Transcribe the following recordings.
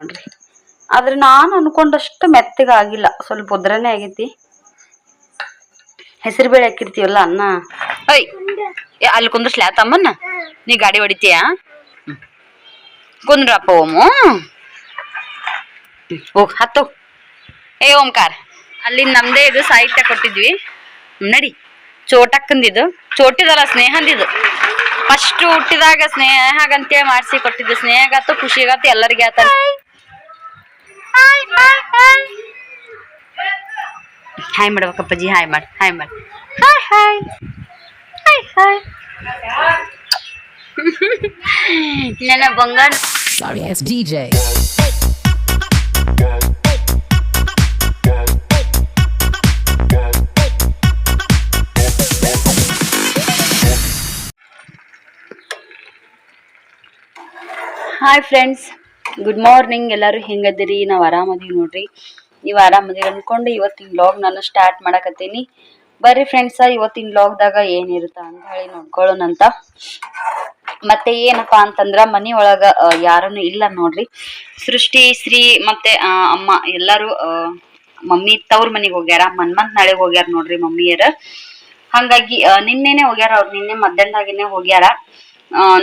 ನೋಡ್ರಿ. ಆದ್ರೆ ನಾನು ಅನ್ಕೊಂಡಷ್ಟು ಮೆತ್ತಗೆ ಆಗಿಲ್ಲ. ಸ್ವಲ್ಪ ಉದ್ರನೇ ಆಗೈತಿ. ಹೆಸರು ಬೇಳೆ ಹಾಕಿರ್ತೀವಲ್ಲ ಅನ್ನ? ಅಲ್ಲಿ ಕುಂದ್ರಸ್ಲ ತಮ್ಮನ್ನ ನೀ ಗಾಡಿ ಹೊಡಿತೀಯಾ? ಕುಂದ್ರಪ್ಪ ಓಮು ಓ ಹತ್ತು. ಏ ಓಂಕಾರ ಅಲ್ಲಿ ನಮ್ದೇ ಇದು ಸಾಹಿತ್ಯ ಕೊಟ್ಟಿದ್ವಿ. ನಡಿ ಚೋಟಕ್ಕಂದಿದು. ಚೋಟಿದಲ್ಲ ಸ್ನೇಹಂದಿದು. ಫಸ್ಟ್ ಹುಟ್ಟಿದಾಗ ಸ್ನೇಹಗಂತೇಳಿ ಮಾಡಿಸಿ ಕೊಟ್ಟಿದ್ದು. ಸ್ನೇಹಗಾತು ಖುಷಿಗಾತು ಎಲ್ಲರಿಗೆ ಆತ ಹಾಯ್ ಮಾಡ್ಬೇಕಪ್ಪಾಜಿ ಹಾಯ್ ಮಾಡಿ ಹಾಯ್ ಮಾಡಿ ಹಾಯ್ ಹಾಯ್ ಹಾಯ್ ಹಾಯ್ ನನ್ನ ಬಂಗಾರ Sorry ass DJ. Hi friends good morning ಎಲ್ಲರೂ ಹೆಂಗದಿರಿ? ನಾವು ಆರಾಮದೀವಿ ನೋಡ್ರಿ. ನೀವು ಆರಾಮದಿರಿ ಅಂದ್ಕೊಂಡು ಇವತ್ತಿನ ಬ್ಲಾಗ್ ನಾನು ಸ್ಟಾರ್ಟ್ ಮಾಡಕತ್ತೀನಿ. ಬರ್ರಿ ಫ್ರೆಂಡ್ಸ ಇವತ್ತಿನ ಬ್ಲಾಗ್ದಾಗ ಏನಿರುತ್ತ ಅಂತ ಹೇಳಿ ನೋಡ್ಕೊಳ್ಳೋಣಂತ ಮತ್ತೆ ಏನಪ್ಪಾ ಅಂತಂದ್ರ ಮನಿ ಒಳಗ ಯಾರನ್ನು ಇಲ್ಲ ನೋಡ್ರಿ. ಸೃಷ್ಟಿ, ಶ್ರೀ ಮತ್ತೆ ಅಮ್ಮ ಎಲ್ಲಾರು ಮಮ್ಮಿ ತವ್ರ ಮನೆಗೆ ಹೋಗ್ಯಾರ. ಮನ್ಮಂತ್ ನಾಳೆಗೆ ಹೋಗ್ಯಾರ ನೋಡ್ರಿ ಮಮ್ಮಿಯರ. ಹಂಗಾಗಿ ನಿನ್ನೆನೆ ಹೋಗ್ಯಾರ, ಅವ್ರು ನಿನ್ನೆ ಮಧ್ಯಾಹ್ನದಾಗಿನೇ ಹೋಗ್ಯಾರ.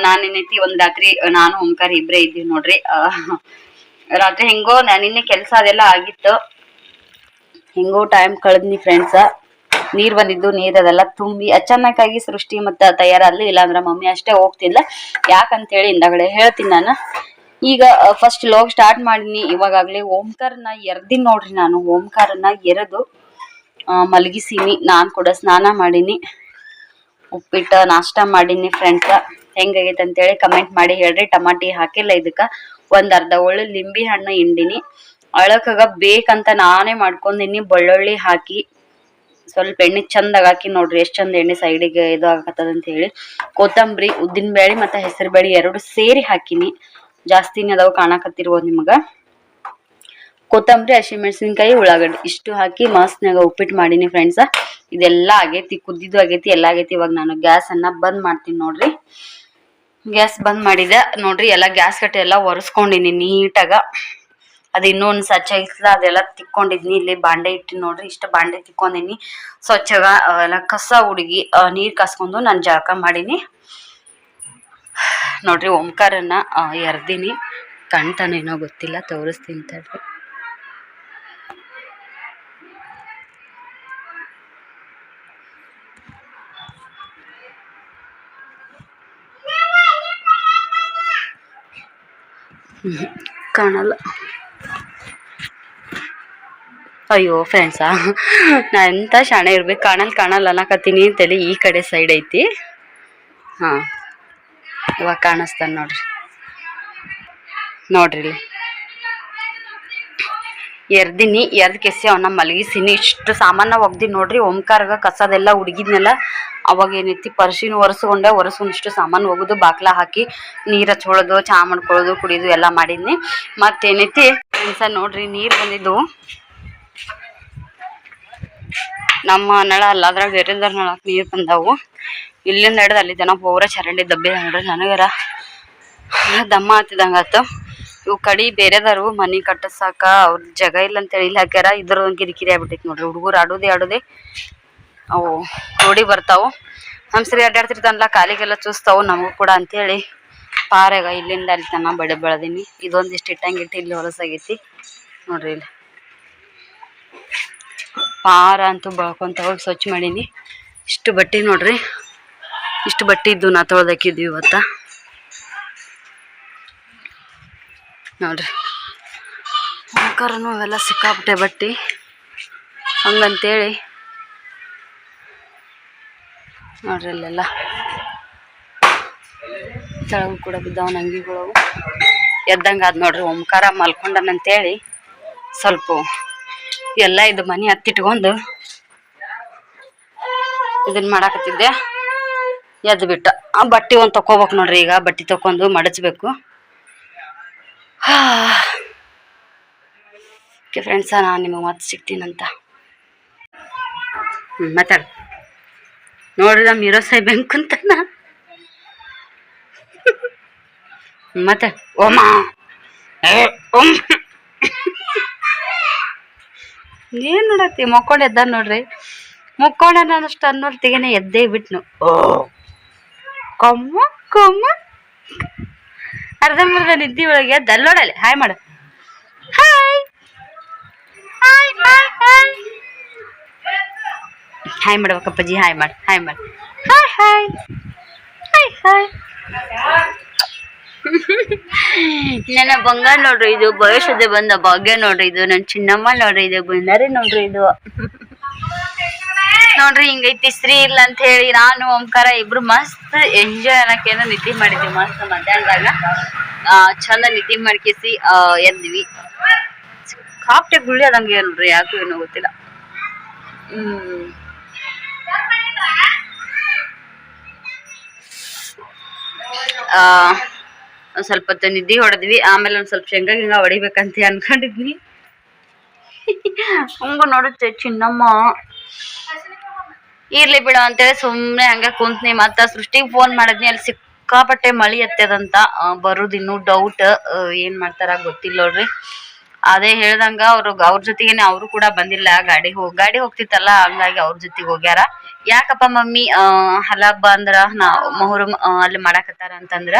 ನಾನೇನೈತಿ ಒಂದ್ ರಾತ್ರಿ ನಾನು, ಓಂಕಾರ ಇಬ್ರೆ ಇದ್ದೀವಿ ನೋಡ್ರಿ. ರಾತ್ರಿ ಹೆಂಗೋ ನಿನ್ನೆ ಕೆಲ್ಸ ಅದೆಲ್ಲ ಆಗಿತ್ತು. ಹೆಂಗೋ ಟೈಮ್ ಕಳೆದ್ನಿ ಫ್ರೆಂಡ್ಸ ನೀರ್ ಬಂದಿದ್ದು, ನೀರ್ ಅದೆಲ್ಲ ತುಂಬಿ, ಅಚಾನಕ್ಕಾಗಿ ಸೃಷ್ಟಿ ಮತ್ತ ತಯಾರಲ್ಲಿ ಇಲ್ಲಾಂದ್ರ ಮಮ್ಮಿ ಅಷ್ಟೇ ಹೋಗ್ತಿಲ್ಲ ಯಾಕಂತೇಳಿ ಹಿಂದಗಡೆ ಹೇಳ್ತೀನಿ ನಾನು. ಈಗ ಫಸ್ಟ್ ಲೋಗ್ ಸ್ಟಾರ್ಟ್ ಮಾಡಿನಿ. ಇವಾಗಾಗ್ಲೇ ಓಂಕಾರನ ಎರ್ದಿನ್ ನೋಡ್ರಿ ನಾನು. ಓಂಕಾರನ ಎರೆದು ಮಲಗಿಸೀನಿ. ನಾನ್ ಕೂಡ ಸ್ನಾನ ಮಾಡೀನಿ. ಉಪ್ಪಿಟ್ಟು ನಾಷ್ಟ ಮಾಡೀನಿ ಫ್ರೆಂಡ್ಸ ಹೆಂಗಾಗೈತೆ ಅಂತೇಳಿ ಕಮೆಂಟ್ ಮಾಡಿ ಹೇಳ್ರಿ. ಟಮಾಟಿ ಹಾಕಿಲ್ಲ ಇದಕ್ಕ. ಒಂದ್ ಅರ್ಧ ಒಳ್ಳೆ ಲಿಂಬಿ ಹಣ್ಣು ಹಿಂಡಿನಿ. ಅಳಕಾಗ ಬೇಕಂತ ನಾನೇ ಮಾಡ್ಕೊಂಡಿನಿ ಬೆಳ್ಳುಳ್ಳಿ ಹಾಕಿ ಸ್ವಲ್ಪ ಎಣ್ಣೆ ಚಂದಾಗ ಹಾಕಿ ನೋಡ್ರಿ ಎಷ್ಟ್ ಚಂದ ಎಣ್ಣೆ ಸೈಡಿಗೆ ಇದು ಆಗತ್ತದ ಅಂತ ಹೇಳಿ. ಕೊತ್ತಂಬರಿ ಉದ್ದಿನ ಬೇಳೆ ಮತ್ತೆ ಹೆಸರು ಬೇಳೆ ಎರಡು ಸೇರಿ ಹಾಕಿನಿ. ಜಾಸ್ತಿನೇ ಅದಾವ ಕಾಣಕತ್ತಿರ್ಬೋದು ನಿಮಗ. ಕೊತ್ತಂಬರಿ, ಹಸಿಮೆಣಸಿನ್ಕಾಯಿ, ಉಳ್ಳಾಗಡ್ಡಿ ಇಷ್ಟು ಹಾಕಿ ಮಸ್ತ್ನಾಗ ಉಪ್ಪಿಟ್ಟು ಮಾಡೀನಿ ಫ್ರೆಂಡ್ಸ ಇದೆಲ್ಲ ಆಗೈತಿ, ಕುದ್ದಿದ್ದು ಆಗೈತಿ, ಎಲ್ಲ ಆಗೈತಿ. ಇವಾಗ ನಾನು ಗ್ಯಾಸ್ ಅನ್ನ ಬಂದ್ ಮಾಡ್ತೀನಿ ನೋಡ್ರಿ. ಗ್ಯಾಸ್ ಬಂದ್ ಮಾಡಿದೆ. ನೋಡ್ರಿ ಎಲ್ಲ ಗ್ಯಾಸ್ ಕಟ್ಟೆ ಎಲ್ಲ ಒರೆಸ್ಕೊಂಡಿನಿ ನೀಟಾಗ. ಅದು ಒಂದು ಸ್ವಚ್ಛ ಇಸ್ಲ ಅದೆಲ್ಲ ತಿಕ್ಕೊಂಡಿದ್ನಿ. ಇಲ್ಲಿ ಬಾಂಡೆ ಇಟ್ಟು ನೋಡ್ರಿ, ಇಷ್ಟ ಬಾಂಡೆ ತಿಕ್ಕೊಂಡಿನಿ. ಸ್ವಚ್ಛಗ ಎಲ್ಲ ಕಸ ಹುಡುಗಿ ನೀರ್ ಕಾಸ್ಕೊಂಡು ನಾನು ಜಳಕ ಮಾಡೀನಿ. ನೋಡ್ರಿ, ಓಂಕಾರನ್ನ ಎರ್ದೀನಿ. ಕಣ್ತಾನೇನೋ ಗೊತ್ತಿಲ್ಲ, ತೋರಿಸ್ತೀನಿ ತಡ್ರಿ. ಕಾಣಲ್ಲ. ಅಯ್ಯೋ ಫ್ರೆಂಡ್ಸಾ ನಾ ಎಂತ ಶಾಣೆ ಇರ್ಬೇಕು, ಕಾಣಲ್ ಕಾಣಲ್ಲ ಅನ್ನಕತ್ತೀನಿ ಅಂತೇಳಿ ಈ ಕಡೆ ಸೈಡ್ ಐತಿ. ಹಾಂ, ಇವಾಗ ಕಾಣಿಸ್ತಾನ ನೋಡ್ರಿ. ನೋಡ್ರಿ ಎರ್ದಿನಿ, ಎರ್ದು ಕೆಸಿ ಅವನ್ನ ಮಲಗಿಸಿನಿ. ಇಷ್ಟು ಸಾಮಾನ ಒಗ್ದಿ ನೋಡ್ರಿ, ಓಂಕಾರ್ಗ ಕಸದೆಲ್ಲ ಹುಡುಗಿದ್ನೆಲ್ಲ ಅವಾಗ ಏನೈತಿ ಪರ್ಶಿನ ಒರೆಸ್ಕೊಂಡೆ ಒರೆಸ್ಕೊಂಡಿಷ್ಟು ಸಾಮಾನು ಒಗೆದು ಬಾಕ್ಲ ಹಾಕಿ, ನೀರು ಹಚ್ಕೊಳ್ಳೋದು, ಚಾ ಮಾಡ್ಕೊಳ್ಳೋದು, ಕುಡಿಯೋದು ಎಲ್ಲ ಮಾಡಿದ್ನಿ. ಮತ್ತೇನೈತಿ ಫ್ರೆಂಡ್ಸ ನೋಡ್ರಿ, ನೀರು ಬಂದಿದ್ದು. ನಮ್ಮ ನಳ ಅಲ್ಲ, ಅದ್ರಾಗ ಬೇರೆ ನೀರು ನೀರ್ ಬಂದವು. ಇಲ್ಲಿಂದ ಹಿಡ್ದು ಅಲ್ಲಿ ಜನ ಪೂರ ಚರಂಡಿ ದಬ್ಬೆ ನೋಡ್ರಿ ನನಗರ. ದಮ್ಮ ಆತು. ಇವು ಕಡಿ ಬೇರೆದಾರು ಮನಿ ಕಟ್ಟಸಾಕ, ಅವ್ರ ಜಾಗ ಇಲ್ಲ ಅಂತ ಹೇಳಿ ಹಾಕ್ಯಾರ. ಇದ್ರ ಕಿರಿಕಿರಿ ಆಗ್ಬಿಟ್ಟೈತಿ ನೋಡ್ರಿ. ಹುಡುಗರು ಆಡೋದೇ ಆಡೋದೇ. ಅವು ರೋಡಿ ಬರ್ತಾವು. ಹಂಸರಿ ಸರಿ ಅಡ್ಡಾಡ್ತಿರ್ತಾನಲ್ಲ ಕಾಲಿಗೆಲ್ಲ ಚೂಸ್ತಾವು, ನಮಗೂ ಕೂಡ ಅಂತೇಳಿ. ಪಾರೆಗ ಇಲ್ಲಿಂದ ಅಲ್ಲಿ ತನ ಬಡೆ ಬೆಳೆದೀನಿ. ಇದೊಂದಿಷ್ಟು ಇಟ್ಟಂಗಿಟ್ಟು ಇಲ್ಲಿ ಹೊಲಸಾಗೈತಿ. ನೋಡ್ರಿ ಇಲ್ಲಿ. ಪಾರ ಅಂತೂ ಬಳ್ಕೊಂತ ಸ್ವಚ್ಛ ಮಾಡೀನಿ. ಇಷ್ಟು ಬಟ್ಟೆ ನೋಡ್ರಿ. ಇಷ್ಟು ಬಟ್ಟೆ ಇದ್ದು ನಾ ತೊಳ್ದಾಕಿದ್ವಿ ಇವತ್ತ. ನೋಡ್ರಿ. ಅಂಕರನು ಅವೆಲ್ಲ ಸಿಕ್ಕಾಬಿಟ್ಟೆ ಬಟ್ಟೆ. ಹಂಗಂತೇಳಿ ನೋಡ್ರಿ ಅಲ್ಲೆಲ್ಲ. ಕೆಳಗೂ ಕೂಡ ಬಿದ್ದಾವ ಅಂಗಿಗಳು ಎದ್ದಂಗೆ ಆದ್ ನೋಡ್ರಿ, ಓಂಕಾರ ಮಲ್ಕೊಂಡನಂತೇಳಿ ಸ್ವಲ್ಪ ಎಲ್ಲ ಇದು ಮನೆ ಹತ್ತಿಟ್ಕೊಂಡು ಇದನ್ನ ಮಾಡಾಕತ್ತಿದ್ದೆ. ಎದ್ದು ಬಿಟ್ಟ ಆ ಬಟ್ಟೆ ಒಂದು ತಕೋಬೇಕು ನೋಡ್ರಿ ಈಗ, ಬಟ್ಟೆ ತಕೊಂಡು ಮಡಚ್ಬೇಕು. ಓಕೆ ಫ್ರೆಂಡ್ಸ ನಾನು ನಿಮಗೆ ಮತ್ತೆ ಸಿಗ್ತೀನಂತ. ಹ್ಞೂ ನೋಡ್ರಿ ನಮ್ಮ ಹೀರೋ ಸಾಹೇಬ್ ಹೆಂಗ್ ಕುಂತಾನ. ಮತ್ತೆ ಓಮಾ ಏನ್ ನೋಡತ್ತಿ ಮಕ್ಕೊಂಡು ಎದ್ದ ನೋಡ್ರಿ. ಮುಕ್ಕೊಂಡ ಅನ್ನೋರ್ ಅನ್ನೋರ್ತಿಗೆನೆ ಎದ್ದೇ ಬಿಟ್ನು. ಕೊಮ್ಮ ಕೊಮ್ಮ. ಅರ್ಧಂಬರ್ಧ ನಿದ್ದೆ ಒಳಗೆ ದಲ್ಲೋಡಲ್ಲಿ ಹಾಯ್ ಮಾಡು hi hi hi hi hi ಮಾಡ್ಬೇಕಪ್ಪಾಜಿ hi ಮಾಡಿ ಹಾಯ್ ಮಾಡಿ ಹಾಯ್ ಹಾಯ್ ಹಾಯ್ ಹಾಯ್ ನನ್ನ ಬಂಗಾರ ನೋಡ್ರಿ, ಇದು ಭವಿಷ್ಯದ ಬಂದ ಭಾಗ್ಯ ನೋಡ್ರಿ, ಇದು ನನ್ನ ಚಿನ್ನಮ್ಮ ನೋಡ್ರಿ, ಇದು ಬಂದಾರಿ ನೋಡ್ರಿ, ಇದು. ನೋಡ್ರಿ, ಹಿಂಗೈತಿ, ಸ್ತ್ರೀ ಇಲ್ಲ ಅಂತ ಹೇಳಿ ನಾನು, ಓಂಕಾರ, ಇಬ್ರು ಮಸ್ತ್ ಎಂಜಾಯ್ ಅನ್ನಕೇನೋ ನಿದ್ದೆ ಮಾಡಿದ್ವಿ, ಮಸ್ತ್ ಮಧ್ಯಾಹ್ನದಾಗ. ಚಂದ ನಿದ್ದೆ ಮಾಡ್ಕೇಸಿ ಎದ್ವಿ ಕಾಪ್ಟೆ ಗುಳಿ ಅದಂಗೆ ನೋಡ್ರಿ ಯಾಕೋ ಏನೋ ಗೊತ್ತಿಲ್ಲ. ಹ್ಮ್. ಒಂದ್ ಸ್ವಲ್ಪ ಹೊತ್ತು ನಿದ್ದೆ ಹೊಡೆದ್ವಿ. ಆಮೇಲೆ ಒಂದ್ ಸ್ವಲ್ಪ ಶೇಂಗಾ ಗಿಂಗ ಹೊಡಿಬೇಕಂತ ಅನ್ಕೊಂಡಿದ್ವಿ. ಹಂಗ ನೋಡುತ್ತೆ ಚಿನ್ನಮ್ಮ. ಇರ್ಲಿ ಬಿಡು ಅಂತೇಳಿ ಸುಮ್ನೆ ಹಂಗ ಕುಂತ್ನಿ. ಮತ್ತ ಸೃಷ್ಟಿಗೆ ಫೋನ್ ಮಾಡಿದ್ನಿ. ಅಲ್ಲಿ ಸಿಕ್ಕಾಪಟ್ಟೆ ಮಳಿ ಎತ್ತದಂತ. ಬರುದಿನ್ನು ಬರುದ್ ಡೌಟ್ ಏನ್ ಮಾಡ್ತಾರ ಗೊತ್ತಿಲ್ಲ ನೋಡ್ರಿ. ಅದೇ ಹೇಳ್ದಂಗ ಅವ್ರು ಅವ್ರ ಜೊತೆಗೇನೆ ಅವರು ಕೂಡ ಬಂದಿಲ್ಲ ಗಾಡಿ ಹೋಗ್ ಗಾಡಿ ಹೋಗ್ತಿತ್ತಲ್ಲ, ಹಂಗಾಗಿ ಅವ್ರ ಜೊತೆಗೆ ಹೋಗ್ಯಾರ. ಯಾಕಪ್ಪ ಮಮ್ಮಿ ಹಲ ಹಬ್ಬ ಅಂದ್ರ ನಾ ಮೊಹರಂ ಅಲ್ಲಿ ಮಾಡಾಕತ್ತಾರ ಅಂತಂದ್ರ,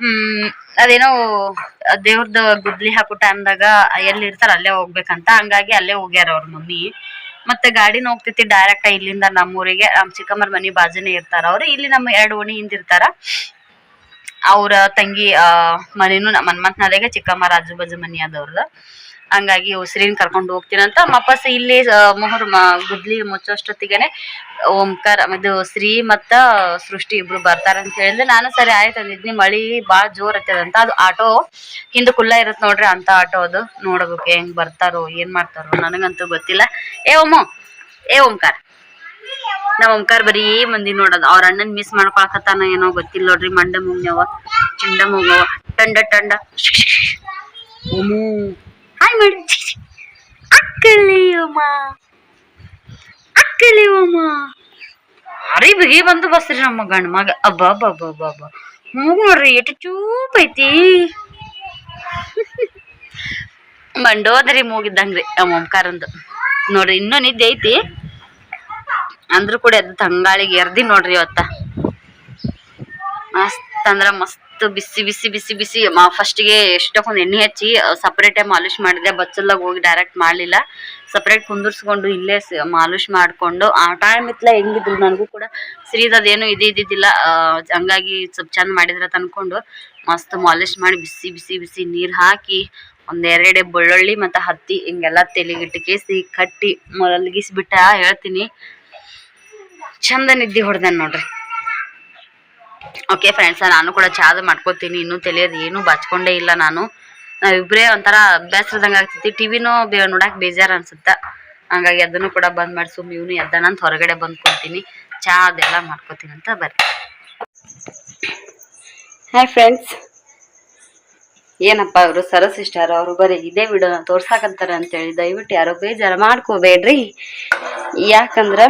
ಹ್ಮ್, ಅದೇನೋ ದೇವ್ರದ್ ಗುದ್ಲಿ ಹಾಕೋ ಟೈಮ್ದಾಗ ಎಲ್ಲಿ ಇರ್ತಾರ ಅಲ್ಲೇ ಹೋಗ್ಬೇಕಂತ, ಹಂಗಾಗಿ ಅಲ್ಲೇ ಹೋಗ್ಯಾರ ಅವ್ರ ಮಮ್ಮಿ. ಮತ್ತೆ ಗಾಡಿನ ಹೋಗ್ತೈತಿ ಡೈರೆಕ್ಟ್ ಇಲ್ಲಿಂದ ನಮ್ಮೂರಿಗೆ, ನಮ್ ಚಿಕ್ಕಮ್ಮರ ಮನಿ ಬಾಜುನೇ ಇರ್ತಾರ ಅವ್ರು. ಇಲ್ಲಿ ನಮ್ಮ ಎರಡು ಓಣಿ ಹಿಂದಿರ್ತಾರ. ಅವ್ರ ತಂಗಿ ಮನಿನೂ ನಮ್ಮ ಹನುಮಂತನಾಲೆಗೆ ಚಿಕ್ಕಮ್ಮ ಆಜು ಬಾಜು ಮನಿ ಅದವ್ರದ ಹಂಗಾಗಿ ಉಸಿರಿನ ಕರ್ಕೊಂಡು ಹೋಗ್ತೀನಂತ ವಾಪಸ್ ಇಲ್ಲಿ ಮೊಹರ್ ಗುದ್ಲಿ ಮುಚ್ಚೋಷ್ಟೊತ್ತಿಗೆನೆ ಓಂಕಾರ, ಇದು ಶ್ರೀ ಮತ್ತ ಸೃಷ್ಟಿ ಇಬ್ರು ಬರ್ತಾರ ಅಂತ ಹೇಳಿದ್ರೆ ನಾನು ಸರಿ ಆಯ್ತು ಅಂದಿದ್ನಿ ಮಳಿ ಬಾಳ ಜೋರ್ ಹತ್ತದಂತ ಅದು ಆಟೋ ಹಿಂದೆ ಕುಲ್ಲ ಇರತ್ ನೋಡ್ರಿ ಅಂತ ಆಟೋ ಅದು. ನೋಡ್ಬೇಕು ಹೆಂಗ್ ಬರ್ತಾರೋ, ಏನ್ ಮಾಡ್ತಾರೋ ನನಗಂತೂ ಗೊತ್ತಿಲ್ಲ. ಏ ಓಮೋ, ಏ ಓಂಕಾರ. ನಾವ್ ಓಂಕಾರ ಬರೀ ಮಂದಿ ನೋಡೋದು. ಅವ್ರ ಅಣ್ಣನ್ ಮಿಸ್ ಮಾಡ್ಕೊಳಕತ್ತಾನ ಏನೋ ಗೊತ್ತಿಲ್ಲ ನೋಡ್ರಿ ಮಂಡ ಮುಗ್ನವ ಚಂಡ ಮುಗವ ಟಂಡ ಟಂಡ. ಹಾಯ್ ಮಾಡಿ. ಅರಿ ಬಿಗಿ ಬಂದು ಬಸ್ರಿ ನಮ್ಮ ಗಂಡ ಮಗ. ಅಬ್ಬ ಅಬ್ಬ ಅಬ್ಬ ಅಬ್ಬ ಅಬ್ಬ ಮೂಗು ನೋಡ್ರಿ ಎಷ್ಟು ಚೂಪ್ ಐತಿ. ಮಂಡೋದ್ರಿ ಮೂಗಿದ್ದಂಗ್ರಿ ನಮ್ಮ ಓಂಕಾರಂದು. ನೋಡ್ರಿ ಇನ್ನೂ ನಿದ್ದೆ ಐತಿ. ಅಂದ್ರೂ ಕೂಡ ಅದು ತಂಗಾಳಿಗೆ ಎರ್ದಿ ನೋಡ್ರಿ ಇವತ್ತ. ಮಸ್ತ್ ಅಂದ್ರ ಮಸ್ತ್ ಬಿಸಿ ಬಿಸಿ ಬಿಸಿ ಬಿಸಿ. ಫಸ್ಟಿಗೆ ಎಷ್ಟೊಂದ್ ಎಣ್ಣೆ ಹಚ್ಚಿ ಸಪ್ರೇಟಾಗಿ ಮಾಲಿಶ್ ಮಾಡಿದೆ. ಬಚ್ಚಲ್ದಾಗ ಹೋಗಿ ಡೈರೆಕ್ಟ್ ಮಾಡಲಿಲ್ಲ. ಸಪ್ರೇಟ್ ಕುಂದರ್ಸ್ಕೊಂಡು ಇಲ್ಲೇ ಮಾಲಿಶ್ ಮಾಡ್ಕೊಂಡು, ಆ ಟೈಮ್ ಇತ್ಲ ಹೆಂಗಿದ್ರು ನನಗೂ ಕೂಡ ಸಿರಿದದೇನು ಇದು ಇದ್ದಿದ್ದಿಲ್ಲ ಹಂಗಾಗಿ ಸ್ವಲ್ಪ ಚಂದ ಮಾಡಿದ್ರ ತಂದ್ಕೊಂಡು, ಮಸ್ತ್ ಮಾಲಿಶ್ ಮಾಡಿ ಬಿಸಿ ಬಿಸಿ ಬಿಸಿ ನೀರು ಹಾಕಿ ಒಂದೆರಡೆ ಬೆಳ್ಳುಳ್ಳಿ ಮತ್ತು ಹತ್ತಿ ಹಿಂಗೆಲ್ಲ ತೆಲಿಗಿಟ್ಟು ಕೇಸಿ ಕಟ್ಟಿ ಮಲಗಿಸಿಬಿಟ್ಟ ಹೇಳ್ತೀನಿ. ಚಂದ ನಿದ್ದೆ ಹೊಡ್ದೆ ನೋಡ್ರಿ. ಓಕೆ ಫ್ರೆಂಡ್ಸ್ ನಾನು ಕೂಡ ಚಾದ ಮಾಡ್ಕೋತೀನಿ, ಇನ್ನೂ ತಿಳಿಯೋದು ಏನೂ ಬಾಚ್ಕೊಂಡೇ ಇಲ್ಲ ನಾನು. ನಾವಿಬ್ರೇ ಒಂಥರ ಬೇಸರದಂಗೆ ಆಗ್ತೈತಿ ಟಿವಿನೂ ಬೇ ನೋಡಕ್ ಬೇಜಾರು ಅನ್ಸುತ್ತ? ಹಂಗಾಗಿ ಅದನ್ನು ಕೂಡ ಬಂದ್ ಮಾಡಿ ಇವನು ಎದ್ದಾನ ಅಂತ ಹೊರಗಡೆ ಕೊಡ್ತೀನಿ ಚಹಾ ಅದೆಲ್ಲ ಮಾಡ್ಕೋತೀನಿ ಅಂತ ಬರ್ರಿ. ಹಾಯ್ ಫ್ರೆಂಡ್ಸ್ ಏನಪ್ಪ ಅವರು ಸಿಸ್ಟರ್ ಅವರು, ಬರೀ ಇದೇ ವಿಡಿಯೋನ ತೋರ್ಸಾಕಂತಾರೆ ಅಂತೇಳಿ ದಯವಿಟ್ಟು ಯಾರೋ ಬೇಜಾರು ಮಾಡ್ಕೋಬೇಡ್ರಿ. ಯಾಕಂದ್ರ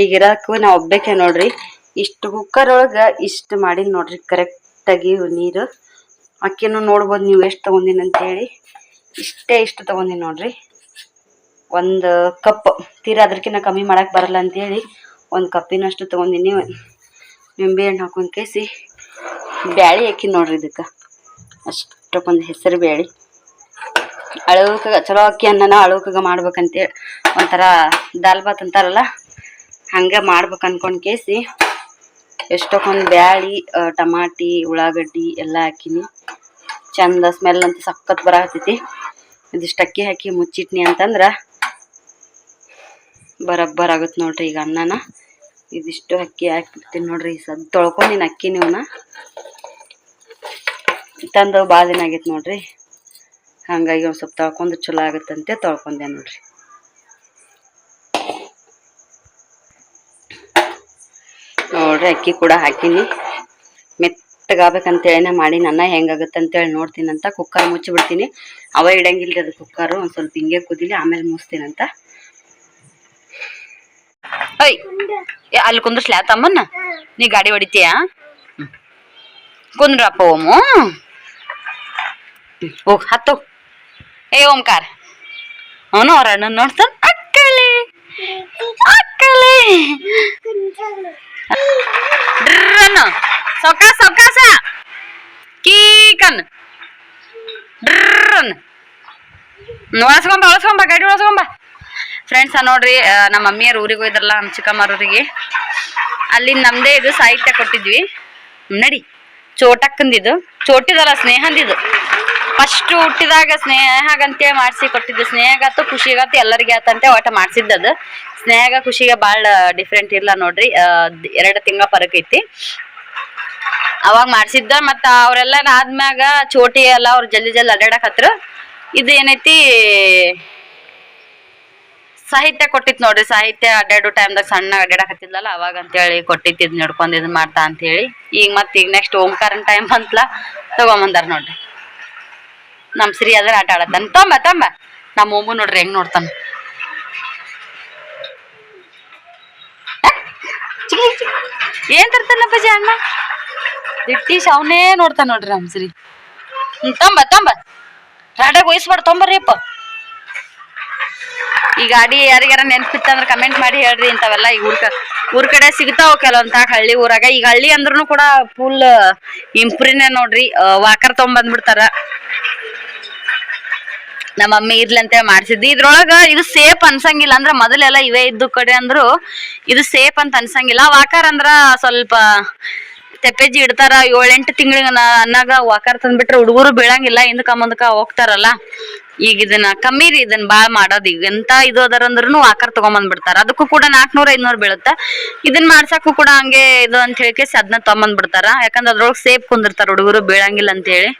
ಈಗ ಇರಕ್ಕೂ ನಾ ಒಬ್ಬಕ್ಕೆ ನೋಡ್ರಿ. ಇಷ್ಟು ಕುಕ್ಕರ್ ಒಳಗೆ ಇಷ್ಟು ಮಾಡಿನಿ ನೋಡ್ರಿ ಕರೆಕ್ಟಾಗಿ ನೀರು. ಅಕ್ಕಿನೂ ನೋಡ್ಬೋದು ನೀವು ಎಷ್ಟು ತಗೊಂಡಿನಿ ಅಂತೇಳಿ. ಇಷ್ಟೇ ಇಷ್ಟು ತಗೊಂಡಿನಿ ನೋಡ್ರಿ. ಒಂದು ಕಪ್ ತೀರಾ ಅದಕ್ಕಿಂತ ಕಮ್ಮಿ ಮಾಡೋಕೆ ಬರಲ್ಲ ಅಂತೇಳಿ ಒಂದು ಕಪ್ಪಿನಷ್ಟು ತಗೊಂಡಿನಿ ನಿಂಬೆ ಹಣ್ಣು ಹಾಕೊಂಡು ಕೇಸಿ. ಬ್ಯಾಳಿ ಹಾಕಿ ನೋಡ್ರಿ ಇದಕ್ಕೆ. ಅಷ್ಟಕ್ಕೊಂದು ಹೆಸರು ಬ್ಯಾಳಿ. ಅಳವಕ್ಕಾಗ ಚಲೋ ಅಕ್ಕಿ ಅನ್ನನ ಅಳವಕ್ಕಾಗ ಮಾಡ್ಬೇಕಂತೇಳಿ ಒಂಥರ ದಾಲ್ ಬಾತ್ ಅಂತಾರಲ್ಲ. ಹಂಗೆ ಮಾಡ್ಬೇಕು ಅನ್ಕೊಂಡ್ ಕೇಸಿ. ಎಷ್ಟಕ್ಕೊಂದು ಬ್ಯಾಳಿ ಟಮಾಟಿ, ಉಳ್ಳಾಗಡ್ಡಿ ಎಲ್ಲ ಹಾಕಿನಿ. ಚಂದ ಸ್ಮೆಲ್ ಅಂತ ಸಖತ್ ಬರತೈತಿ ಇದಿಷ್ಟು ಅಕ್ಕಿ ಹಾಕಿ ಮುಚ್ಚಿಟ್ನಿ ಅಂತಂದ್ರೆ ಬರಬ್ಬರ್ ಆಗುತ್ತೆ ನೋಡ್ರಿ ಈಗ ಅನ್ನನ. ಇದಿಷ್ಟು ಅಕ್ಕಿ ಹಾಕ್ಬಿಡ್ತೀನಿ ನೋಡ್ರಿ ಸದ್ ತೊಳ್ಕೊಂಡಿನ ಅಕ್ಕಿ ನೀವನ್ನ ತಂದು ಭಾಳ ದಿನ ಆಗೈತೆ ನೋಡ್ರಿ. ಹಾಗಾಗಿ ಒಂದು ಸ್ವಲ್ಪ ತೊಳ್ಕೊಂಡು ಚಲೋ ಆಗುತ್ತಂತೆ ತೊಳ್ಕೊಂಡೆ ನೋಡ್ರಿ. ಅಕ್ಕಿ ಕೂಡ ಹಾಕಿನಿ. ಮೆತ್ತಗಾಗಬೇಕಂತೇಳಿನೇ ಮಾಡಿ ನನ್ನ ಹೆಂಗಾಗುತ್ತೆ ಅಂತೇಳಿ ನೋಡ್ತೀನಿ ಅಂತ ಕುಕ್ಕರ್ ಮುಚ್ಚಿಬಿಡ್ತೀನಿ. ಅವ ಇಡಂಗಿಲ್ರಿ ಅದು ಕುಕ್ಕರು ಒಂದು ಸ್ವಲ್ಪ ಹಿಂಗೆ ಕುದಿಲಿ ಆಮೇಲೆ ಮುಚ್ತೀನಂತ ಓಯ್ ಏ, ಅಲ್ಲಿ ಕುಂದ್ರಸ್ಲಾ ತಮ್ಮನ್ನ? ನೀ ಗಾಡಿ ಹೊಡಿತೀಯಾ? ಕುಂದ್ರಪ್ಪ ಓಮು. ಹೋಗ್ ಹತ್ತು. ಏ ಓಂಕಾರ. ಅವನು ಅವ್ರ ಅಣ್ಣನ್ ನೋಡ್ತಾನ ಅಕ್ಕಳಿ. ಡ್ರನ್. ಒಳಸ್ಕೊಂಬ ಒಳಸ್ಕೊಂಬ ಗಾಡಿ ಒಳಸ್ಕೊಂಬ. ಫ್ರೆಂಡ್ಸ್ ನೋಡ್ರಿ ನಮ್ಮ ಮಮ್ಮಿಯವ್ರು ಊರಿಗೆ ಹೋಯ್ದ್ರಲ್ಲ, ನಮ್ಮ ಚಿಕ್ಕಮ್ಮರೂರಿಗೆ ಅಲ್ಲಿ ನಮ್ದೇ ಇದು ಸಾಹಿತ್ಯ ಕೊಟ್ಟಿದ್ವಿ. ನಡಿ. ಚೋಟಕ್ಕಂದಿದು. ಚೋಟಿದಲ್ಲ, ಸ್ನೇಹಂದಿದು. ಫಸ್ಟ್ ಹುಟ್ಟಿದಾಗ ಸ್ನೇಹಗಂತೆ ಮಾಡಿಸಿ ಕೊಟ್ಟಿದ್ದು, ಸ್ನೇಹಗತ್ತು ಖುಷಿಗತ್ತು ಎಲ್ಲರಿಗೆ ಆತಂತೆ ಒಟ್ಟ ಮಾಡಿಸಿದ್ದದು. ಸ್ನೇಹಗ ಖುಷಿಗೆ ಭಾಳ ಡಿಫ್ರೆಂಟ್ ಇಲ್ಲ ನೋಡ್ರಿ ಎರಡು ತಿಂಗಳ ಪರಕೈತಿ ಅವಾಗ ಮಾಡಿಸಿದ್ದ ಮತ್ತು ಅವರೆಲ್ಲ ಆದ್ಮ್ಯಾಗ ಚೋಟಿ ಎಲ್ಲ ಅವ್ರು ಜಲ್ದಿ ಜಲ್ದಿ ಅಡ್ಡಾಡಕ್ ಇದು ಏನೈತಿ, ಸಾಹಿತ್ಯ ಕೊಟ್ಟಿತ್ತು ನೋಡ್ರಿ, ಸಾಹಿತ್ಯ ಅಡ್ಡಾಡು ಟೈಮ್ದಾಗ ಸಣ್ಣ ಅಡ್ಡಾಡಕ್ ಹತ್ತಿದ್ಲಲ್ಲ, ಅವಾಗ ಅಂತೇಳಿ ಕೊಟ್ಟಿತ್ತು ಇದು ನಡ್ಕೊಂಡು ಇದ್ ಮಾಡ್ತಾ ಅಂತ ಹೇಳಿ ಈಗ ಮತ್ತೆ ಈಗ ನೆಕ್ಸ್ಟ್ ಓಂಕಾರನ್ ಟೈಮ್ ಬಂತ್ಲ ತಗೊಂಬಂದಾರ ನೋಡ್ರಿ. ನಮ್ ಶ್ರೀ ಅದ್ರ ಆಟ ಆಡತ್ತಾನ ತಂಬ ತಂಬ ನಮ್ಮ ಒಮ್ಮು ನೋಡ್ರಿ ಹೆಂಗ್ ನೋಡ್ತಾನ. ಏನ್ ತರ್ತಾನಪ್ಪಾಜಿ ಅಣ್ಣ? ದಿಟ್ಟಿ ಅವನೇ ನೋಡ್ತಾನ ನೋಡ್ರಿ ನಮ್ ಹ್ಮ್, ತಂಬ ತಂಬ ರಾಡಾಗ ವಹಿಸ್ಬಾರ್ದು ತೊಂಬರ್ರಿ ಈ ಗಾಡಿ ಯಾರಿಗಾರ ನೆನ್ಪಿತ್ತಂದ್ರ ಕಮೆಂಟ್ ಮಾಡಿ ಹೇಳ್ರಿ. ಇಂಥವೆಲ್ಲ ಈಗ ಊರ್ ಊರ್ ಕಡೆ ಸಿಗ್ತಾವ ಕೆಲವೊಂತ ಹಳ್ಳಿ ಊರಾಗ. ಈಗ ಹಳ್ಳಿ ಅಂದ್ರೂ ಕೂಡ ಫುಲ್ ಇಂಪ್ರೂವ್ನೇ ನೋಡ್ರಿ. ವಾಕರ್ ತೊಗೊಂಬಂದ್ಬಿಡ್ತಾರ ನಮ್ಮ ಮಮ್ಮಿ ಇರ್ಲಂತೆ ಮಾಡ್ಸಿದ್ವಿ. ಇದ್ರೊಳಗ ಇದು ಸೇಫ್ ಅನ್ಸಂಗಿಲ್ಲ ಅಂದ್ರ ಮೊದಲೆಲ್ಲ ಇವೇ ಇದ್ದು ಕಡೆ ಅಂದ್ರು ಇದು ಸೇಫ್ ಅಂತ ಅನ್ಸಂಗಿಲ್ಲ. ವಾಕರ್ ಅಂದ್ರ ಸ್ವಲ್ಪ ತೆಪ್ಪೆಜಿ ಇಡ್ತಾರ. ಏಳೆಂಟು ತಿಂಗಳಿಗೆ ಅನ್ನಾಗ ವಾಕರ್ ತಂದ್ಬಿಟ್ರೆ ಹುಡುಗರು ಬೀಳಂಗಿಲ್ಲ. ಹಿಂದಕ ಮುಂದಕ ಹೋಗ್ತಾರಲ್ಲ. ಈಗ ಇದನ್ನ ಕಮ್ಮಿ ರೀ ಇದನ್ನ ಬಾಳ್ ಮಾಡೋದು ಈಗ. ಎಂತ ಇದು ಅದರ ಅಂದ್ರೂ ತಗೊಂಬಂದ್ ತಗೊಂಬಂದ್ಬಿಡ್ತಾರ ಅದಕ್ಕೂ ಕೂಡ ನಾಲ್ಕನೂರ ಐದ್ನೂರ್ ಬೀಳುತ್ತ. ಇದನ್ನ ಮಾಡ್ಸಕ್ಕೂ ಕೂಡ ಹಂಗೆ ಇದು ಅಂತ ಹೇಳಿ ಅದನ್ನ ತಗೊಂಬಂದ್ಬಿಡ್ತಾರ ಯಾಕಂದ್ರೆ ಅದ್ರೊಳಗೆ ಸೇಫ್ ಕುಂದಿರ್ತಾರ ಹುಡುಗರು ಬೀಳಂಗಿಲ್ಲ ಅಂತ ಹೇಳಿ.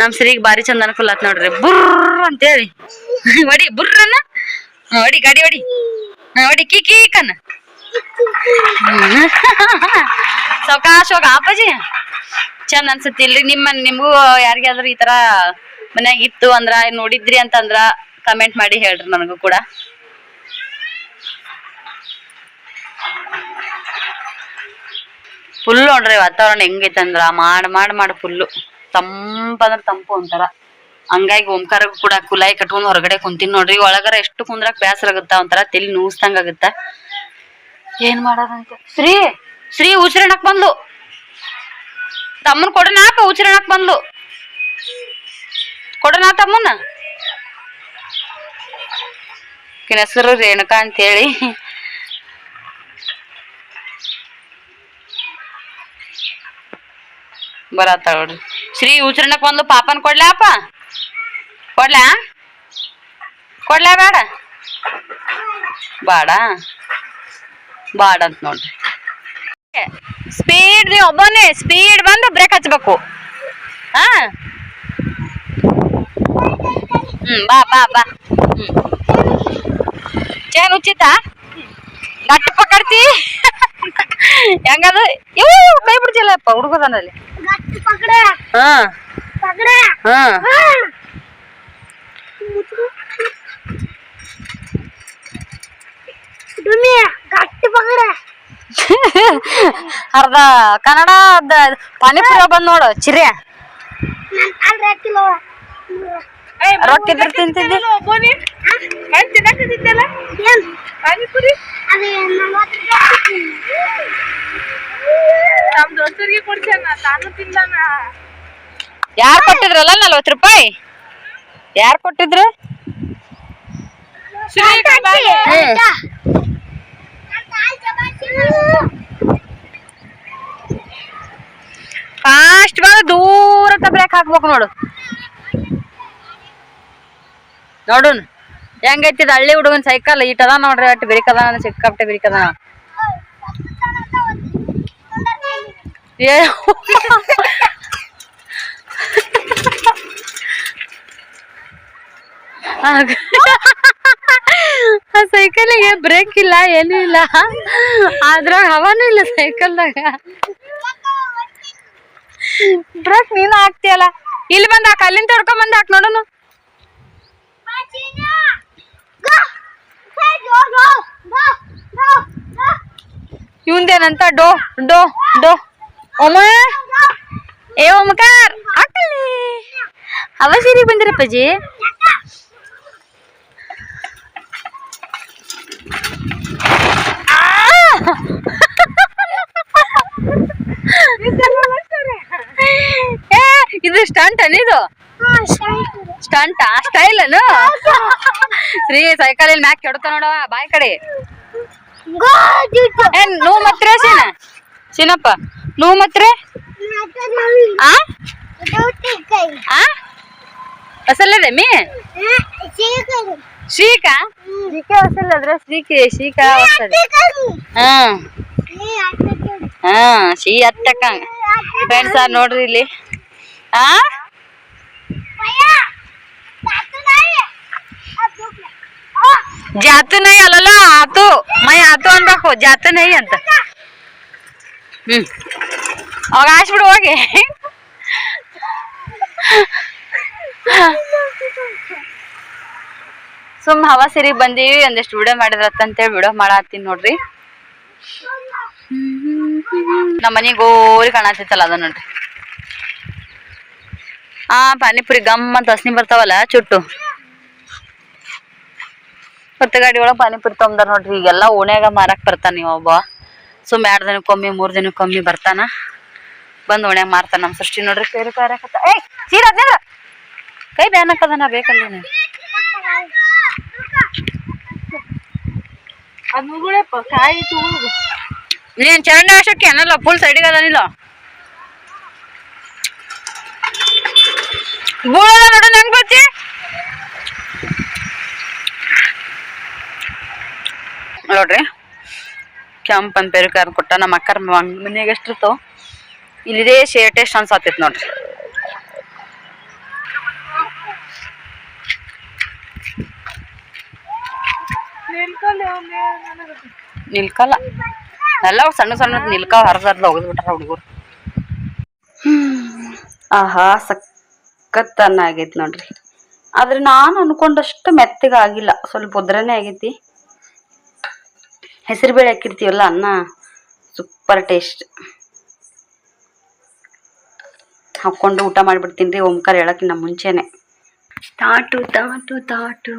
ನಮ್ ಸಿರಿಗ್ ಬಾರಿ ಚಂದ ಅನುಕೂಲ ಆತ್ ನೋಡ್ರಿ. ಬುರ್ರ್ ಅಂತೇಳಿ. ಹೊಡಿ ಬುರ್ರನ್ನ ಹೊಡಿ, ಗಾಡಿ ಹೊಡಿ. ಹೊಡಿ, ಕಿ, ಕೀ ಕೀಕನ್ ಸಾವಕಾಶವಾಗ ಅಪ್ಪಾಜಿ ಚಂದ ಅನ್ಸುತ್ತೆ ಇಲ್ರಿ. ನಿಮ್ಮ, ನಿಮ್ಗೂ ಯಾರಿಗಾದ್ರೂ ಈ ತರ ಮನ್ಯಾಗ ಇತ್ತು ಅಂದ್ರ ನೋಡಿದ್ರಿ ಅಂತಂದ್ರ ಕಮೆಂಟ್ ಮಾಡಿ ಹೇಳ್ರಿ ನನಗೂ ಕೂಡ. ಫುಲ್ ನೋಡ್ರಿ ವಾತಾವರಣ ಹೆಂಗೈತಂದ್ರ. ಮಾಡ್ ಮಾಡ್ ಮಾಡ್ ಫುಲ್ಲು ತಂಪಂದ್ರ ತಂಪು ಅಂತಾರ ಹಂಗಾಗಿ ಓಂಕಾರ ಕೂಡ ಕುಲಾಯಿ ಕಟ್ಕೊಂಡು ಹೊರಗಡೆ ಕುಂತೀನಿ ನೋಡ್ರಿ. ಒಳಗರ ಎಷ್ಟು ಕುಂದ್ರಕ್ ಬ್ಯಾಸರ ಆಗುತ್ತ ಒಂಥರ ತಲಿ ನೂಸ್ತಂಗ ಆಗುತ್ತ. ಏನ್ ಮಾಡೋದಂತ ಶ್ರೀ ಶ್ರೀ ಉಸಿರಣಕ್ ಬಂದ್ಲು. ತಮ್ಮನ್ ಕೊಡನಾಪ ಉಸಿರಣಕ್ ಬಂದ್ಲು. ಕೊಡನಾ ತಮ್ಮನ್ನ. ಕಿನ ಹೆಸರು ರೇಣುಕಾ ಅಂತ ಬರತ್ತಾಳ ನೋಡ್ರಿ. ಶ್ರೀ ಉಚ್ರಣಕ್ ಒಂದು ಪಾಪನ ಕೊಡ್ಲಾ ಅಪ್ಪ? ಕೊಡ್ಲಾ? ಕೊಡ್ಲಾ ಬೇಡ? ಬಾಡ. ಬಾಡ ಅಂತ ನೋಡ್ರಿ. ಸ್ಪೀಡ್ ನೀವು ಒಬ್ಬನೇ ಸ್ಪೀಡ್ ಬಂದು ಬ್ರೇಕ್ ಹಚ್ಬೇಕು. ಹಾ? ಹ್ಮ್, ಬಾ ಬಾ ಬಾ. ಹ್ಮ್. ಚೇನ್ ಉಚಿತ? ಗಟ್ಟ ಪಕಡ್ತಿ ಹೆಂಗದು? ಇವು ಕೈ ಬಿಡ್ತಿಲ್ಲಪ್ಪ ಪಕಡೆ ಹಾ. ಹಾ. ಅರ್ಧ ಕನ್ನಡ ಪಾನಿಪುರ ಬಂದ್ ನೋಡು ಚಿರೆ ರೊಟ್ಟಿ ಇದ್ರ ತಿಂತಿದ್ದೆ ನಮ್ ದೋಸ್ತರಿಗೆ ಕೊಡ್ಸೇನ ತಾನು ತಿಂದಾನ ಯಾರ್ ಕೊಟ್ಟಿದ್ರಲ್ಲ ನಲ್ವತ್ತು ರೂಪಾಯಿ? ಯಾರ್ ಕೊಟ್ಟಿದ್ರು? ಫಾಸ್ಟ್ ಬಂದು ದೂರ ಬ್ರೇಕ್ ಹಾಕ್ಬೇಕು ನೋಡು. ನೋಡುನ್. ಹೆಂಗೈತಿ ಇದು ಹಳ್ಳಿ ಹುಡುಗನ ಸೈಕಲ್ ಇಟ್ಟದ ನೋಡ್ರಿ ಅಟ್ ಬಿರಿಕದ ಸಿಕ್ಕಾಪಟ್ಟೆ ಬಿರಿಕದ. ಏ ಆ ಸೈಕಲಿಗೆ ಬ್ರೇಕ್ ಇಲ್ಲ, ಏನೂ ಇಲ್ಲ. ಅದ್ರಾಗ ಹವಾನೂ ಇಲ್ಲ ಸೈಕಲ್ದಾಗ ಬ್ರೇಕ್ ನೀನು ಹಾಕ್ತಿಯಲ್ಲ? ಇಲ್ಲಿ ಬಂದ ಹಾಕ, ಅಲ್ಲಿಂದ ತೊಡ್ಕೊಂಡ್ ಹಾಕ್ ನೋಡೋನು. ಇವಂದೇನಂತ ಡೋ ಡೋ ಡೋ. ಒಮ್ಮ. ಏ ಓಂಕಾರ ಹಾಕಲಿ ಅವ ಸೀರೆಗೆ ಬಂದಿರಪ್ಪಾಜಿ? ಇದು ಸ್ಟಂಟ್ ಇದು ಸ್ಟಂಟಾ ಸ್ಟೈಲ್ ಅನು ಶ್ರೀ ಸೈಕಲ್ ಮ್ಯಾಕ್ ಕೆಡತ ನೋಡವ ಬಾಯ್ ಕಡೆ. ಏನ್ ನೂ ಮತ್ರ ಸೀನ ಸೀನಪ್ಪ ನೂ ಮತ್ರ? ಅಸಲ್ಲದೆ ಮೀ? ಶ್ರೀಕ? ಶ್ರೀಕೆ ಅಸಲ್ಲದ್ರ ಶ್ರೀಕೆ ಶ್ರೀಕ ಹಾ. ಹಾ ಶ್ರೀ ಹತ್ತಕ್ಕ ಫ್ರೆಂಡ್ಸ್ ನೋಡ್ರಿ ಇಲ್ಲಿ. ಆ? ಜಾತು ನೈ ಅಲ್ಲಲ್ಲ ಆತು ಮೈ ಆತು ಅನ್ಬೇಕು ಜಾತು ನೈ ಅಂತ. ಹ್ಮ್. ಅವಾಗ ಆಸ್ಬಿಡು ಹೋಗಿ. ಸುಮ್ ಹವಾ ಸರಿ ಬಂದೀವಿ ಒಂದಿಷ್ಟು ವಿಡಿಯೋ ಮಾಡಿದ್ರತ್ತಂತೇಳಿ ವಿಡಿಯೋ ಮಾಡತ್ತೀನಿ ನೋಡ್ರಿ. ನಮ್ಮ ಮನೆ ಗೋರಿ ಕಾಣತಿತ್ತಲ್ಲ ಅದ ನೋಡ್ರಿ. ಆ ಪಾನಿಪುರಿ ಗಮ್ ಅಂತ ಹಸ್ನಿ ಬರ್ತಾವಲ್ಲ ಚುಟ್ಟು. ಮತ್ತೆ ಗಾಡಿ ಒಳಗೆ ಪಾನಿಪುರಿ ತೊಂದಾರ ನೋಡ್ರಿ ಈಗೆಲ್ಲ ಓಣ್ಯಾಗ ಮಾರಕ್ ಬರ್ತಾನ ನೀವು ಒಬ್ಬ. ಸುಮ್ ಎರಡ್ ದಿನಕ್ಕೊಮ್ಮೆ ಮೂರ್ ದಿನಕ್ಕೊಮ್ಮೆ ಬರ್ತಾನ. ಬಂದ್ ಓಣ್ಯಾಗ ಮಾರ್ತಾನ ನಮ್ಮ ಸೃಷ್ಟಿ ನೋಡ್ರಿ. ಕೈ ಕಾರ್ಯಕತ್ತ ಏ ಸೀರ ಕೈ ಬ್ಯಾನ್ ನಾ ಬೇಕಲ್ಲ ತುಗುದು ನೀನ್ ಚರಂಡಿ ವರ್ಷಕ್ಕೆ ಏನಲ್ಲ ಫುಲ್ ಸೈಡಿಗೆ ಅದನಿಲ್ಲ ಬೂಳದ ನೋಡು ನಂಗ್ ಬಚ್ಚಿ ನೋಡ್ರಿ. ಕೆಂಪ್ ಅಂತ ಪೆರುಕಾರ್ ಕೊಟ್ಟ ನಮ್ಮ ಅಕ್ಕರ ಮನ್ಯಾಗ ಎಷ್ಟಿರ್ತಾವ. ಇಲ್ಲಿದೆ ಶೇಟ್ ಎಷ್ಟು ಅನ್ಸಾತೈತ್ ನೋಡ್ರಿ. ನಿಲ್ಕಲ್ಲಿ. ಎಲ್ಲ ಸಣ್ಣ ಸಣ್ಣ ನಿಲ್ಕ ಹರಿದಾರ್ದ ಹೋಗಿದ್ಬಿಟ್ರ ಹುಡುಗರು. ಆಹಾ ಸಖತ್ ಆಗೈತಿ ನೋಡ್ರಿ. ಆದ್ರೆ ನಾನು ಅನ್ಕೊಂಡಷ್ಟು ಮೆತ್ತಗಾಗಿಲ್ಲ. ಸ್ವಲ್ಪ ಉದ್ರನೇ ಆಗೈತಿ. ಹೆಸರುಬೇಳೆ ಹಾಕಿರ್ತೀವಲ್ಲ ಅನ್ನ? ಸೂಪರ್ ಟೇಸ್ಟ್ ಹಾಕ್ಕೊಂಡು ಊಟ ಮಾಡಿಬಿಡ್ತೀನಿ ರೀ ಓಂಕಾರ ಹೇಳೋಕ್ಕಿಂತ ಮುಂಚೆನೆ. ತಾಟು ತಾಟು ತಾಟು.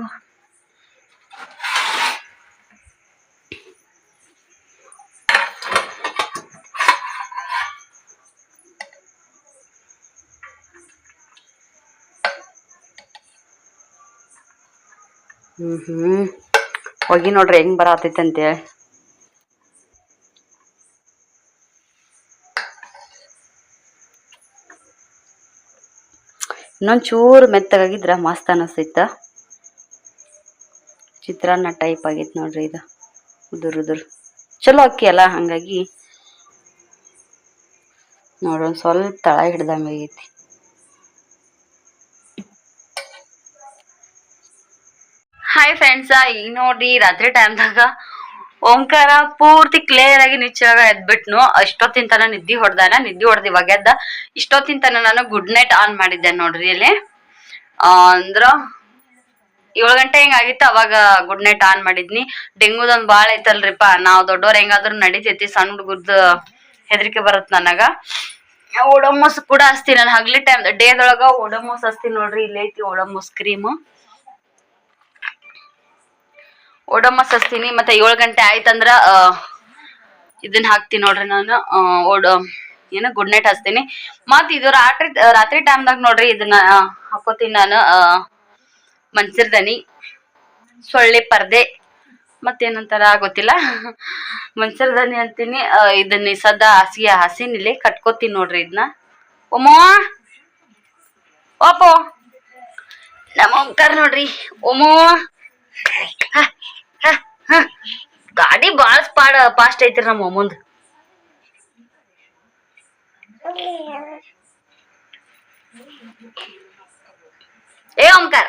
ಹ್ಮ್ ಹ್ಮ್. ಹೋಗಿ ನೋಡ್ರಿ ಹೆಂಗ್ ಬರತೈತೆ ಅಂತೇಳಿ. ಇನ್ನೊಂದ್ ಚೂರು ಮೆತ್ತಗಾಗಿದ್ರ ಮಸ್ತ್ ಅನಿಸ್ತೈತ ಚಿತ್ರಾನ್ನ ಟೈಪ್ ಆಗೈತೆ ನೋಡ್ರಿ ಇದು. ಉದುರು ಉದುರು. ಚಲೋ ಅಕ್ಕಿ ಅಲ್ಲ, ಹಂಗಾಗಿ ಒಂದ್ ಸ್ವಲ್ಪ ತಳ ಹಿಡ್ದಂಗೆ ಆಗೈತಿ. ಹಾಯ್ ಫ್ರೆಂಡ್ಸ ಈಗ ನೋಡ್ರಿ ರಾತ್ರಿ ಟೈಮ್ದಾಗ ಓಂಕಾರ ಪೂರ್ತಿ ಕ್ಲಿಯರ್ ಆಗಿ ನಿಚ್ಚಾಗ ಎದ್ಬಿಟ್ನು. ಅಷ್ಟೊತ್ತಿನ ತನ ನಿದ್ದಿ ಹೊಡ್ದಾನ. ನಿದ್ದಿ ಹೊಡೆದ ಇವಾಗ ಎದ್ದ. ಇಷ್ಟೊತ್ತಿನ ತನ ನಾನು ಗುಡ್ ನೈಟ್ ಆನ್ ಮಾಡಿದ್ದೆ ನೋಡ್ರಿ ಇಲ್ಲಿ. ಅಂದ್ರ ಏಳು ಗಂಟೆ ಹಿಂಗ ಆಗಿತ್ತು? ಅವಾಗ ಗುಡ್ ನೈಟ್ ಆನ್ ಮಾಡಿದ್ನಿ. ಡೆಂಗೂದೊಂದ್ ಬಾಳ ಐತಲ್ರಿಪ್ಪ ನಾವ್ ದೊಡ್ಡವ್ರ ಹೆಂಗಾದ್ರೂ ನಡಿತೈತಿ. ಸಣ್ಣ ಹುಡುಗರ್ದ ಹೆದರಿಕೆ ಬರತ್ ನನಗ. ಓಡೋಮೋಸ್ ಕೂಡ ಹಸ್ತಿ. ನಾನು ಹಗ್ಲಿ ಟೈಮ್ ಡೇದೊಳಗ ಓಡೋಮೋಸ್ ಹಸ್ತಿ ನೋಡ್ರಿ. ಇಲ್ಲಿ ಐತಿ ಓಡೋಮೋಸ್ ಕ್ರೀಮ್ ಓಡೋಮಸ್ ಹಚ್ತೀನಿ ಮತ್ತೆ ಏಳು ಗಂಟೆ ಆಯ್ತಂದ್ರ ಇದನ್ನ ಹಾಕ್ತೀನಿ ನೋಡ್ರಿ ನಾನು. ಓಡ, ಏನು, ಗುಡ್ ನೈಟ್ ಹಚ್ತೀನಿ. ಮತ್ ಇದು ರಾತ್ರಿ ರಾತ್ರಿ ಟೈಮ್ದಾಗ ನೋಡ್ರಿ ಇದನ್ನ ಹಾಕೋತೀನಿ ನಾನು. ಮನ್ಸಿರ್ದನಿ ಸೊಳ್ಳೆ ಪರ್ದೆ, ಮತ್ತೇನಂತಾರ ಗೊತ್ತಿಲ್ಲ. ಮನ್ಸಿರ್ದನಿ ಅಂತೀನಿ. ಇದನ್ನ ಸದ ಹಸಿ ಇಲ್ಲಿ ಕಟ್ಕೋತೀನಿ ನೋಡ್ರಿ ಇದನ್ನ ಒಮ್ಮೋ ಓಪೋ ನಮ್ಮ ಓಂಕಾರ ನೋಡ್ರಿ. ಒಮ್ಮೋ. ಹ. ಗಾಡಿ ಬಾಳ ಸ್ಪಾಡ್ ಫಾಸ್ಟ್ ಐತ್ರಿ ನಮ್ಮ ಅಮ್ಮಂದ್. ಏ, ಓಂಕಾರ.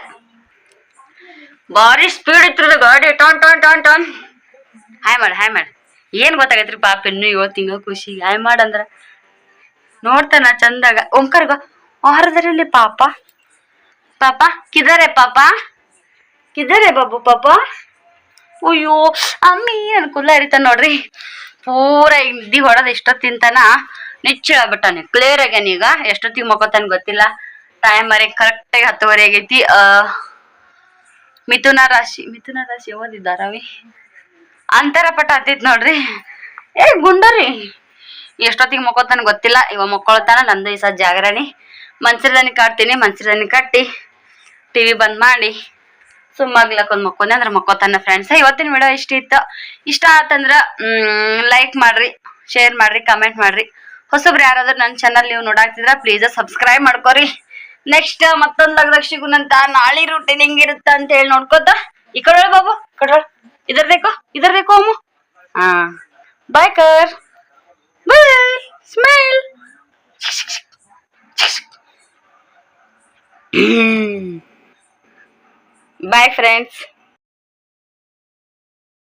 ಭಾರಿ ಸ್ಪೀಡ್ ಇತ್ತಿರದ ಗಾಡಿ. ಟಾನ್ ಟಾನ್ ಟಾನ್ ಟಾನ್. ಹಾಯ್ ಮಾಡಿ ಹಾಯ್ ಮಾಡಿ. ಏನ್ ಗೊತ್ತಾಗೈತ್ರಿ ಪಾಪ ಇನ್ನು ಇವತ್ತು ಖುಷಿ. ಹಾಯ್ ಮಾಡಂದ್ರ ನೋಡ್ತಾನ ಚಂದಾಗ. ಓಂಕಾರ್ಗ ಹರದ್ರಲ್ಲಿ ಪಾಪ? ಪಾಪ? ಕಿದರೆ ಪಾಪ? ಕಿದರೆ ಬಾಬು ಪಾಪ? ಅಯ್ಯೋ ಅಮ್ಮಿ ನನ್ ಕುಲ್ಲ ಹರಿತಾನ ನೋಡ್ರಿ. ಪೂರ ನಿದ್ದಿ ಎಷ್ಟೊತ್ ಎಷ್ಟೊತ್ತಿಂತನ ನಿಚ್ಚಳ ಬಿಟ್ಟಾನೆ ಕ್ಲಿಯರ್ ಆಗ್ಯಾನ ಈಗ. ಎಷ್ಟೊತ್ತಿಗೆ ಮಕ್ಕೋತಾನ ಗೊತ್ತಿಲ್ಲ. ಟೈಮ್ ಮರೆ ಕರೆಕ್ಟಾಗಿ ಹತ್ತುವರೆ ಆಗೈತಿ. ಮಿಥುನ ರಾಶಿ ಮಿಥುನ ರಾಶಿ ಓದಿದ್ದ ರವಿ? ಅಂತರ ಪಟ ಹತ್ತಿತ್ ನೋಡ್ರಿ. ಏ, ಗುಂಡರಿ. ಎಷ್ಟೊತ್ತಿಗೆ ಮಕ್ಕೋತಾನ ಗೊತ್ತಿಲ್ಲ. ಇವ ಮಕ್ಕೊಳ್ತಾನ ನಂದು ಈ ಸಹ ಜಾಗರಣಿ ಕಟ್ತೀನಿ ಮಂಚರದಾನಿ ಕಟ್ಟಿ. ಟಿವಿ ಬಂದ್ ಮಾಡಿ. ಸುಮ್ಮಾಗ್ಲಕ್ಕೊಂದು ಮಕ್ಕೊಂದೆ ಅಂದ್ರೆ ಮಕ್ಕೋತಾನ ಫ್ರೆಂಡ್ಸ್ ಇವತ್ತಿನ ವಿಡಿಯೋ ಇಷ್ಟ ಇತ್ತು. ಇಷ್ಟ ಆತಂದ್ರ ಲೈಕ್ ಮಾಡ್ರಿ ಶೇರ್ ಮಾಡ್ರಿ ಕಮೆಂಟ್ ಮಾಡ್ರಿ. ಹೊಸಬ್ರು ಯಾರಾದ್ರೂ ನನ್ನ ಚಾನಲ್ ನೀವು ನೋಡಾಕ್ತಿದ್ರ ಪ್ಲೀಸ್ ಸಬ್ಸ್ಕ್ರೈಬ್ ಮಾಡ್ಕೊರಿ. ನೆಕ್ಸ್ಟ್ ಮತ್ತೊಂದ್ ಲಗ್ದಾಗ ಸಿಗುನಂತ ನಾಳೆ ರೂಟಿನ್ ಹೆಂಗಿರುತ್ತ ಅಂತ ಹೇಳಿ ನೋಡ್ಕೋತ. ಈ ಕಡೆ ಬಾಬು. ಇದರ್ ಬೇಕೋ ಇದರ್ ಬೇಕೋ ಅಮ್ಮ. ಹಾ. ಬಾಯ್ ಕರ್. Bye smile bye friends